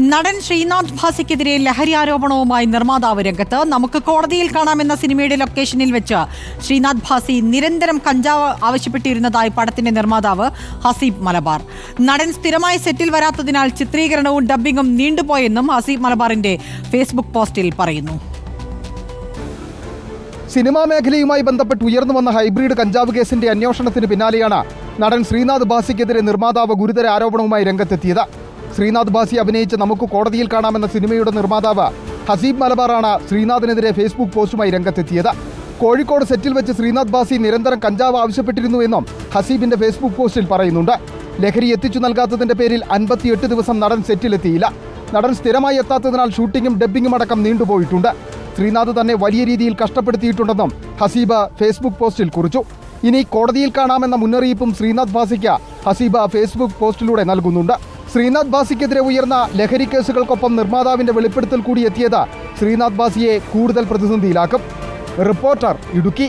നടൻ ശ്രീനാഥ് ഭാസിക്കെതിരെ ലഹരി ആരോപണവുമായി നിർമ്മാതാവ് രംഗത്ത്. നമുക്ക് കോടതിയിൽ കാണാമെന്ന സിനിമയുടെ ലൊക്കേഷനിൽ വെച്ച് ശ്രീനാഥ് ഭാസി നിരന്തരം കഞ്ചാവ് ആവശ്യപ്പെട്ടിരുന്നതായി പടത്തിന്റെ നിർമ്മാതാവ് ഹസീബ് മലബാർ. നടൻ സ്ഥിരമായി സെറ്റിൽ വരാത്തതിനാൽ ചിത്രീകരണവും ഡബ്ബിങ്ങും നീണ്ടുപോയെന്നും ഹസീബ് മലബാറിന്റെ ഫേസ്ബുക്ക് പോസ്റ്റിൽ പറയുന്നു. സിനിമാ മേഖലയുമായി ബന്ധപ്പെട്ട് ഉയർന്നു വന്ന ഹൈബ്രിഡ് കഞ്ചാവ് കേസിന്റെ അന്വേഷണത്തിന് പിന്നാലെയാണ് നടൻ ശ്രീനാഥ് ഭാസിക്കെതിരെ നിർമ്മാതാവ് ഗുരുതര ആരോപണവുമായി രംഗത്തെത്തിയത്. ശ്രീനാഥ് ബാസി അഭിനയിച്ച് നമുക്ക് കോടതിയിൽ കാണാമെന്ന സിനിമയുടെ നിർമ്മാതാവ് ഹസീബ് മലബാറാണ് ശ്രീനാഥിനെതിരെ ഫേസ്ബുക്ക് പോസ്റ്റുമായി രംഗത്തെത്തിയത്. കോഴിക്കോട് സെറ്റിൽ വെച്ച് ശ്രീനാഥ് ബാസി നിരന്തരം കഞ്ചാവ് ആവശ്യപ്പെട്ടിരുന്നുവെന്നും ഹസീബിന്റെ ഫേസ്ബുക്ക് പോസ്റ്റിൽ പറയുന്നുണ്ട്. ലഹരി എത്തിച്ചു നൽകാത്തതിന്റെ പേരിൽ അൻപത്തിയെട്ട് ദിവസം നടൻ സെറ്റിലെത്തിയില്ല. നടൻ സ്ഥിരമായി എത്താത്തതിനാൽ ഷൂട്ടിങ്ങും ഡബ്ബിങ്ങും അടക്കം നീണ്ടുപോയിട്ടുണ്ട്. ശ്രീനാഥ് തന്നെ വലിയ രീതിയിൽ കഷ്ടപ്പെടുത്തിയിട്ടുണ്ടെന്നും ഹസീബ ഫേസ്ബുക്ക് പോസ്റ്റിൽ കുറിച്ചു. ഇനി കോടതിയിൽ കാണാമെന്ന മുന്നറിയിപ്പും ശ്രീനാഥ് ബാസിക്ക് ഹസീബ ഫേസ്ബുക്ക് പോസ്റ്റിലൂടെ നൽകുന്നുണ്ട്. ശ്രീനാഥ് ബാസിക്കെതിരെ ഉയർന്ന ലഹരി കേസുകൾക്കൊപ്പം നിർമ്മാതാവിന്റെ വെളിപ്പെടുത്തൽ കൂടി എത്തിയത് ശ്രീനാഥ് ബാസിയെ കൂടുതൽ പ്രതിസന്ധിയിലാക്കും. റിപ്പോർട്ടർ ഇടുക്കി.